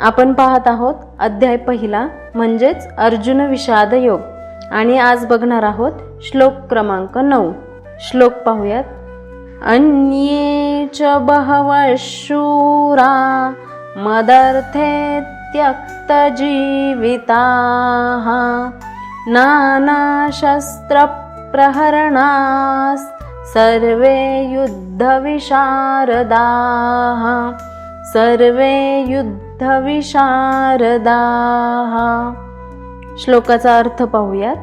आपण पाहत आहोत अध्याय पहिला म्हणजेच अर्जुन विषाद योग. आणि आज बघणार आहोत श्लोक क्रमांक नऊ. श्लोक पाहूयात. अन्ये च बहवः शूरा मदर्थे त्यक्तजीविताः नानाशस्त्रप्रहरणास् सर्वे युद्धविशारदाः सर्वे युद्ध युद्धविशारदाः श्लोकाचा अर्थ पाहूयात.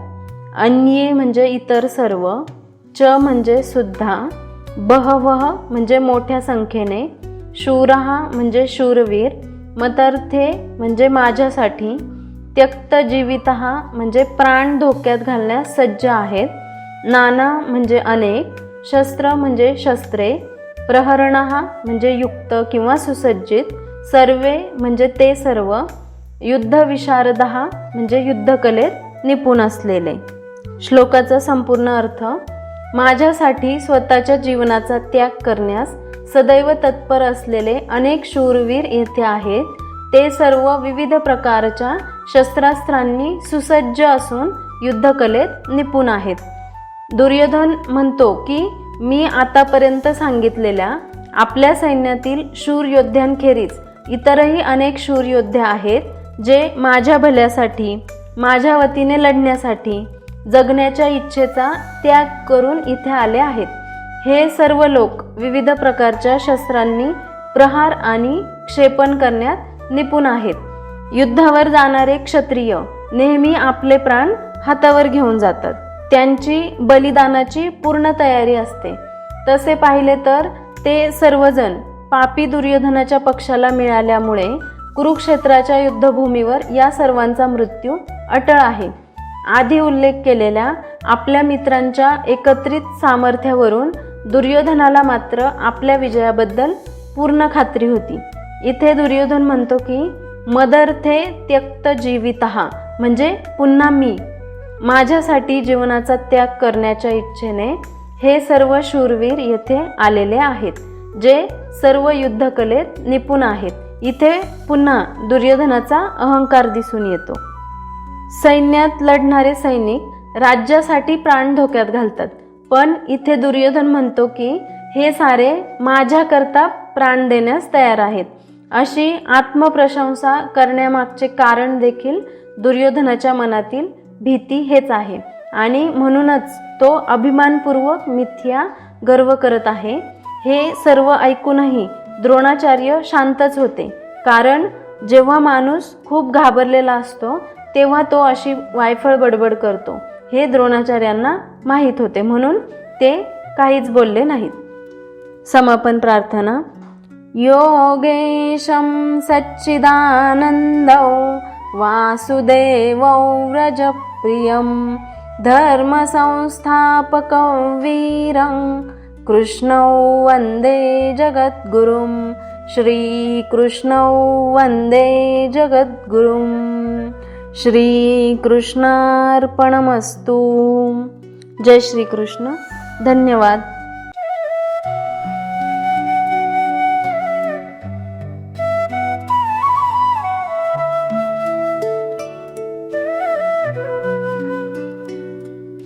अन्ये म्हणजे इतर सर्व च म्हणजे सुद्धा बहवह म्हणजे मोठ्या संख्येने शूरहा म्हणजे शूरवीर मतर्थे म्हणजे माझ्यासाठी त्यक्त जीवित म्हणजे प्राण धोक्यात घालण्यास सज्ज आहेत नाना म्हणजे अनेक शस्त्र म्हणजे शस्त्रे प्रहरण म्हणजे युक्त किंवा सुसज्जित सर्वे म्हणजे ते सर्व युद्ध विशारद म्हणजे युद्धकलेत निपुण असलेले. श्लोकाचा संपूर्ण अर्थ माझ्यासाठी स्वतःच्या जीवनाचा त्याग करण्यास सदैव तत्पर असलेले अनेक शूरवीर येथे आहेत. ते सर्व विविध प्रकारच्या शस्त्रास्त्रांनी सुसज्ज असून युद्धकलेत निपुण आहेत. दुर्योधन म्हणतो की मी आतापर्यंत सांगितलेल्या आपल्या सैन्यातील शूर योद्ध्यांखेरीज इतरही अनेक शूर योद्धे आहेत जे माझ्या भल्यासाठी माझ्या वतीने लढण्यासाठी जगण्याच्या इच्छेचा त्याग करून इथे आले आहेत. हे सर्व लोक विविध प्रकारच्या शस्त्रांनी प्रहार आणि क्षेपण करण्यात निपुण आहेत. युद्धावर जाणारे क्षत्रिय नेहमी आपले प्राण हातावर घेऊन जातात. त्यांची बलिदानाची पूर्ण तयारी असते. तसे पाहिले तर ते सर्वजण पापी दुर्योधनाच्या पक्षाला मिळाल्यामुळे कुरुक्षेत्राच्या युद्धभूमीवर या सर्वांचा मृत्यू अटळ आहे. आधी उल्लेख केलेल्या आपल्या मित्रांच्या एकत्रित सामर्थ्यावरून दुर्योधनाला मात्र आपल्या विजयाबद्दल पूर्ण खात्री होती. इथे दुर्योधन म्हणतो की मदर्थे त्यक्त जीवित म्हणजे पुन्हा मी. माझ्यासाठी जीवनाचा त्याग करण्याच्या इच्छेने हे सर्व शूरवीर येथे आलेले आहेत. जे सर्व युद्धकलेत निपुण आहेत. इथे पुन्हा दुर्योधनाचा अहंकार दिसून येतो. सैन्यात लढणारे सैनिक राज्यासाठी प्राण धोक्यात घालतात. पण इथे दुर्योधन म्हणतो की हे सारे माझ्याकरता प्राण देण्यास तयार आहेत. अशी आत्मप्रशंसा करण्यामागचे कारण देखील दुर्योधनाच्या मनातील भीती हेच आहे. आणि म्हणूनच तो अभिमानपूर्वक मिथ्या गर्व करत आहे. हे सर्व ऐकूनही द्रोणाचार्य शांतच होते. कारण जेव्हा माणूस खूप घाबरलेला असतो तेव्हा तो अशी वायफळ बडबड करतो. हे द्रोणाचार्यांना माहीत होते म्हणून ते काहीच बोलले नाहीत. समापन प्रार्थना. योगेशं सच्चिदानन्दौ वासुदेवौ व्रजप्रियं धर्मसंस्थापकं वीरं कृष्णौ वन्दे जगद्गुरुं। श्रीकृष्णौ वन्दे जगद्गुरुं। श्रीकृष्णार्पणमस्तु। जय श्रीकृष्ण। धन्यवाद।